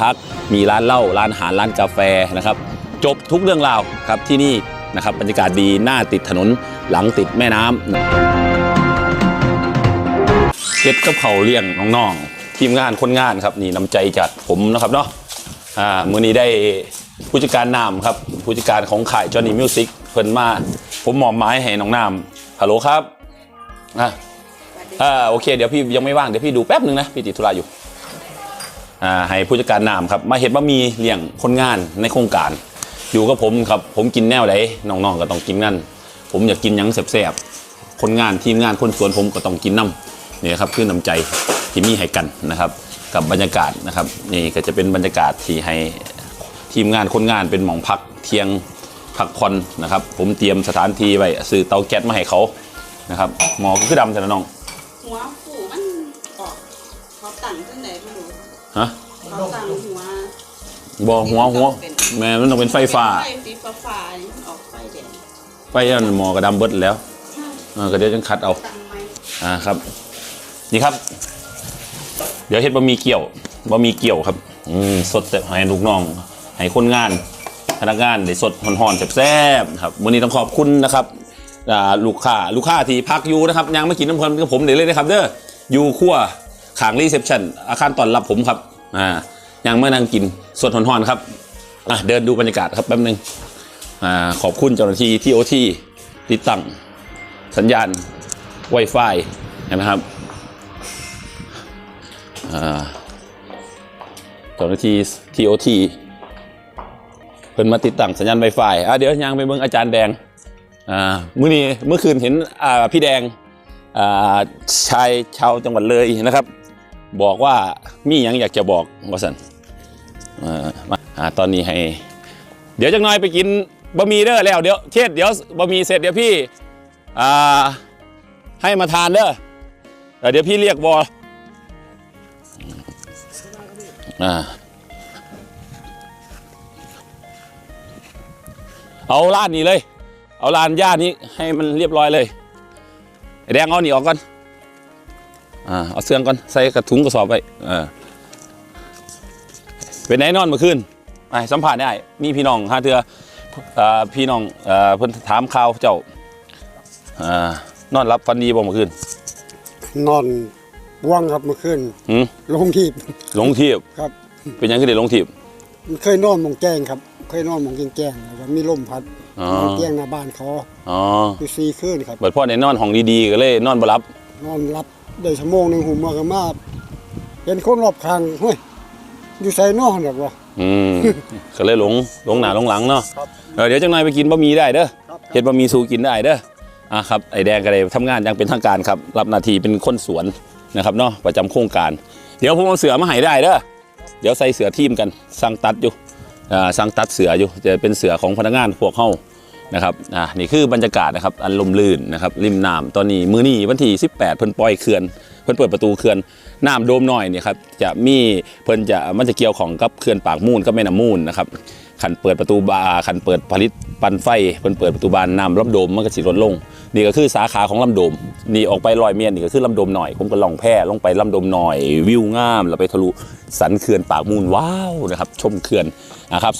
พัก มีร้านเหล้าร้านอาหารร้านกาแฟนะครับ จบทุกเรื่องราวครับที่นี่นะครับบรรยากาศดีหน้าติดถนนหลังติดแม่น้ำเฮ็ดกับเขาเลี้ยงน้องๆทีมงานคนงานครับนี่น้ำใจจากผมนะครับเนาะอ่ามื้อนี้ได้ผู้จัดการนามครับผู้จัดการของข่ายจอห์นนี่มิวสิกเพิ่นมา ผมหมอบหมายให้น้องนามฮัลโหลครับอะอ่าโอเค เดี๋ยวพี่ยังไม่ว่าง เดี๋ยวพี่ดูแป๊บหนึ่งนะ พี่ติดธุระอยู่ ให้ผู้จัดการนามครับ มาเห็นว่ามีเลี้ยงคนงานในโครงการ อยู่กับผมครับ ผมกินแนวไหนน้องๆก็ต้องกินนั่น ผมอยากกินยังแซ่บๆ คนงานทีมงานคนสวนผมก็ต้องกินน้ำนี่ครับคือน้ำใจที่มีให้กันนะครับ กับบรรยากาศนะครับ นี่ก็จะเป็นบรรยากาศที่ให้ทีมงานคนงานเป็นหมองพักเที่ยงพักผ่อนนะครับ ผมเตรียมสถานที่ไว้ซื้อเตาแก๊สมาให้เขานะครับหมอก็คือดำแต่ละน้องหัวผูมันออกเขาตั้งจังไหนไม่รู้ ฮะเขาตั้งหัวบอหัวหัวแม่มันต้องเป็นไฟฟ้า ไฟสีฟ้าฟ้าๆนี่มันออกไฟแดงไฟนั่นหมอกระดำเบิดแล้วเออก็เดี๋ยวจังคัดเอาตั้งไหมอ่าครับ นี่ครับ เดี๋ยวเฮ็ดบะหมี่เกี๊ยวบะหมี่เกี๊ยวครับอืมสดแต่ให้ลูกน้องให้คนงาน พนักงานได้สดห่อนๆแซ่บๆครับวันนี้ต้องขอบคุณนะครับอ่าลูกค้าลูกค้าที่พักอยู่นะครับยังไม่กินน้ำเพลินกับผมเดี๋ยวเลยนะครับ เด้ออยู่ขั้ว ขางรีเซพชันอาคารต้อนรับผมครับอ่ายังไม่นั่งกินสดห่อนๆครับอะเดินดูบรรยากาศครับแป๊บนึงอ่าขอบคุณเจ้าหน้าที่ที่โอทีติดตั้งสัญญาณ Wi-Fi เห็นไหมครับอ่าเจ้าหน้าที่ TOT เพิ่นมาติดตั้งสัญญาณ Wi-Fi อะเดี๋ยวยังไปเบิ่งอาจารย์แดงอ่ามื้อนี้เมื่อคืนเห็นอ่าพี่แดงอ่าชายชาวจังหวัดเลยนะครับ บอกว่ามีหยังอยากจะบอกว่าสันอ่ามาอ่าตอนนี้ให้ เดี๋ยวจักหน่อยไปกินบะหมี่เด้อแล้วเดี๋ยวเชษเดี๋ยวบะหมี่เสร็จเดี๋ยวพี่อ่าให้มาทานเด้อแต่เดี๋ยวพี่เรียกบออ่าเอาร้านนี้เลย เอาร้านย่านี้ให้มันเรียบร้อยเลยไอ้แดงเอาหนีออกก่อน อ่าเอาเสื้องก่อนใส่กระถุงกระสอบไว้เออเป็นไหนนอนเมื่อคืนไปสัมผัสได้มีพี่น้องฮาเถืออ่าพี่น้องอ่าเพิ่นถามข่าวเจ้าอ่านอนรับฟันดีบ่เมื่อคืนนอนว่างครับเมื่อคืนหืมลงทีบหลงทีบครับเป็นหยังคือได้หลงทีบเคยนอนหมองแจ้งครับ เคยนอนหมองแจ้งๆแล้วก็มีลมพัดอ๋อนอนเตียงหน้าบ้านเขาอ๋อคือซีขึ้นครับเบิดพ่อได้นอนห้องดีๆก็เลยนอนบ่หลับ นอนรับ ได้ชั่วโมงหนึ่งหุ่มมาก็มาเห็นคนรอบข้างเฮ้ยอยู่ใส่นอนหรอกวะอืมก็เลยหลงหลงหน้าหลงหลังเนาะครับเออเดี๋ยวจังหน่อยไปกินบะหมี่ได้เด้อครับเฮ็ดบะหมี่สู่กินได้เด้ออะครับไอ้แดงก็ได้ทำงานอย่างเป็นทางการครับ รับหน้าที่เป็นคนสวนนะครับเนาะประจำโครงการ เดี๋ยวผมเอาเสือมาให้ได้เด้อเดี๋ยวใส่เสือทีมกันสั่งตัดอยู่อ่าสั่งตัดเสืออยู่จะเป็นเสือของพนักงานพวกเฮา นะครับอ่านี่คือบรรยากาศนะครับอันลมลื่นนะครับริมน้ำตอนนี้มือนี้วันที่ 18 เพิ่นปล่อยเขื่อน เพิ่นเปิดประตูเขื่อนน้ำโดมหน่อยเนี่ยครับจะมีเพิ่นจะมันจะเกี่ยวของกับเขื่อนปากมูลกับแม่น้ำมูลนะครับขันเปิดประตูบาขันเปิดผลิต ปันไฟเพิ่นเปิดประตูบานน้ำลำโดมมันก็สิลดลง นี่ก็คือสาขาของลำโดม นี่ออกไปลอยเมียนนี่ก็คือลำโดมหน่อย ผมก็ล่องแพลงไปลำโดมหน่อย วิวงามแล้วไปทะลุสันเขื่อนปากมูลว้าวนะครับชมเขื่อนนะครับ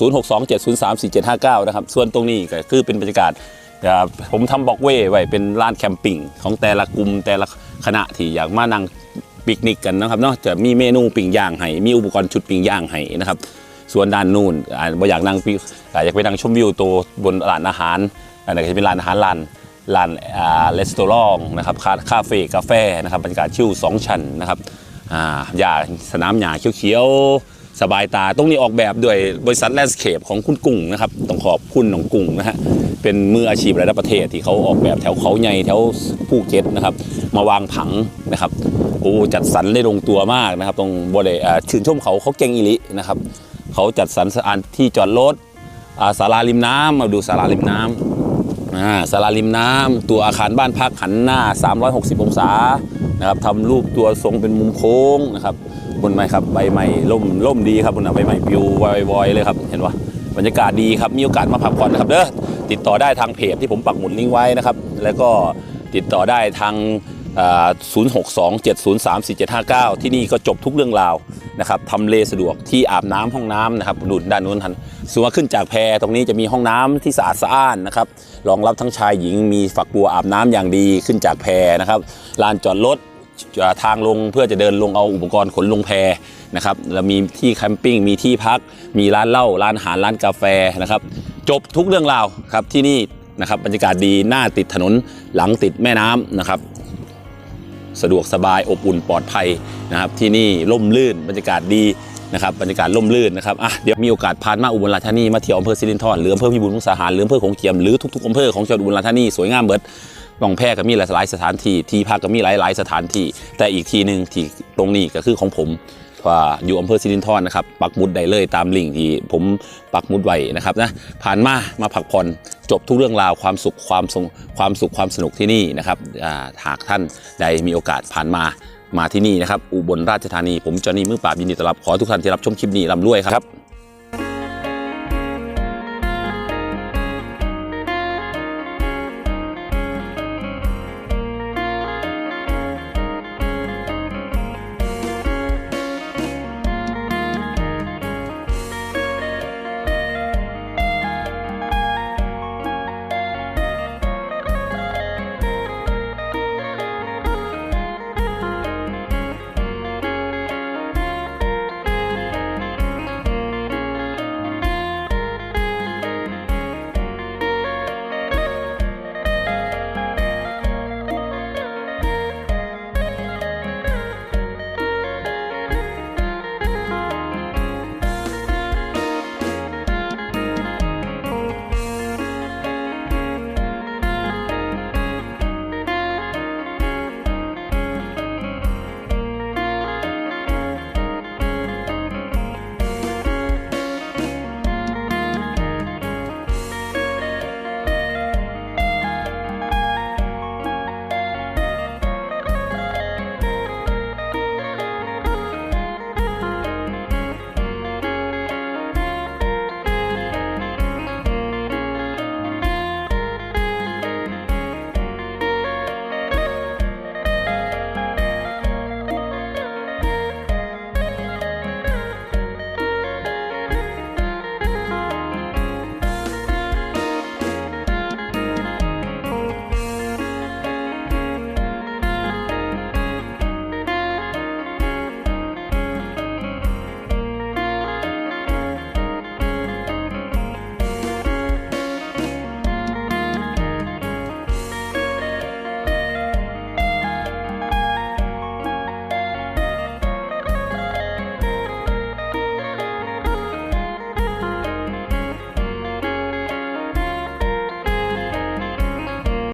0627034759นะครับส่วนตรงนี้ก็คือเป็นบรรยากาศผมทำบอกเว่ไว้เป็นลานแคมปิ้งของแต่ละกลุ่มแต่ละคณะที่อยากมานั่งปิกนิกกันนะครับเนาะจะมีเมนูปิ้งย่างให้มีอุปกรณ์ชุดปิ้งย่างให้นะครับ ส่วนด้านนู่นอ่าบ่อยากนั่งอ่าอยากไปนั่งชมวิวตัวบนร้านอาหารอันนั้นก็จะเป็นร้านอาหารร้านร้านอ่าレสตอรองนะครับคาคาเฟ่กาแฟนะครับบรรยากาศชิลสองชั้นนะครับอ่าหญ้าสนามหญ้าเขียวๆสบายตาตรงนี้ออกแบบด้วยบริษัทแลนด์สเคปของคุณกุ้งนะครับต้องขอบคุณน้องกุ้งนะฮะเป็นมืออาชีพระดับประเทศที่เขาออกแบบแถวเขาใหญ่แถวภูเก็ตนะครับมาวางผังนะครับโอ้จัดสรรได้ลงตัวมากนะครับตรงบริเวณชื่นชมเขาเขาเก่งอีหลินะครับ เขาจัดสรรสถานที่จอดรถศาลาริมน้ำมาดูศาลาริมน้ำศาลาริมน้ำตัวอาคารบ้านพักหันหน้า 360 องศานะครับทำรูปตัวทรงเป็นมุมโค้งนะครับบนไม้ครับใบใหม่ล่มล่มดีครับบนน่ะใบใหม่ปิววอยๆเลยครับเห็นปะบรรยากาศดีครับมีโอกาสมาพักผ่อนนะครับเด้อติดต่อได้ทางเพจที่ผมปักหมุดลิงก์ไว้นะครับ แล้วก็ติดต่อได้ทาง 0627034759 ที่นี่ก็จบทุกเรื่องราวนะครับทำเลสะดวกที่อาบน้ำห้องน้ำนะครับดูด้านนู้นทันสมมติว่าขึ้นจากแพตรงนี้จะมีห้องน้ำที่สะอาดสะอ้านนะครับรองรับทั้งชายหญิงมีฝักบัวอาบน้ำอย่างดีขึ้นจากแพนะครับลานจอดรถทางลงเพื่อจะเดินลงเอาอุปกรณ์ขนลงแพนะครับแล้วมีที่แคมปิ้งมีที่พัก มีร้านเหล้าร้านอาหารร้านกาแฟนะครับ จบทุกเรื่องราวครับที่นี่นะครับบรรยากาศดีหน้าติดถนนหลังติดแม่น้ำนะครับ สะดวกสบายอบอุ่นปลอดภัยนะครับที่นี่ร่มรื่นบรรยากาศดีนะครับบรรยากาศร่มรื่นนะครับอะเดี๋ยวมีโอกาสผ่านมาอุบลราชธานีมาเที่ยวอำเภอสิรินธรหรืออำเภอพิบูลมุกสาหารหรืออำเภอของเจียมหรือทุกๆอำเภอของจังหวัดอุบลราชธานีสวยงามเบิดหนองแพก็มีหลายๆสถานที่ที่พักก็มีหลายๆสถานที่ แต่อีกทีหนึ่งที่ตรงนี้ก็คือของผมว่าอยู่อำเภอสิรินธรนะครับปักมุดได้เลยตามลิงก์ที่ผมปักมุดไว้นะครับนะผ่านมามาพักผ่อน จบทุกเรื่องราวความสุขความทรงความสุขความสนุกที่นี่นะครับหากท่านใดมีโอกาสผ่านมามาที่นี่นะครับ อุบลราชธานี ผมจอห์นี่มือปราบยินดีต้อนรับขอทุกท่านที่รับชมคลิปนี้ร่ำรวยครับ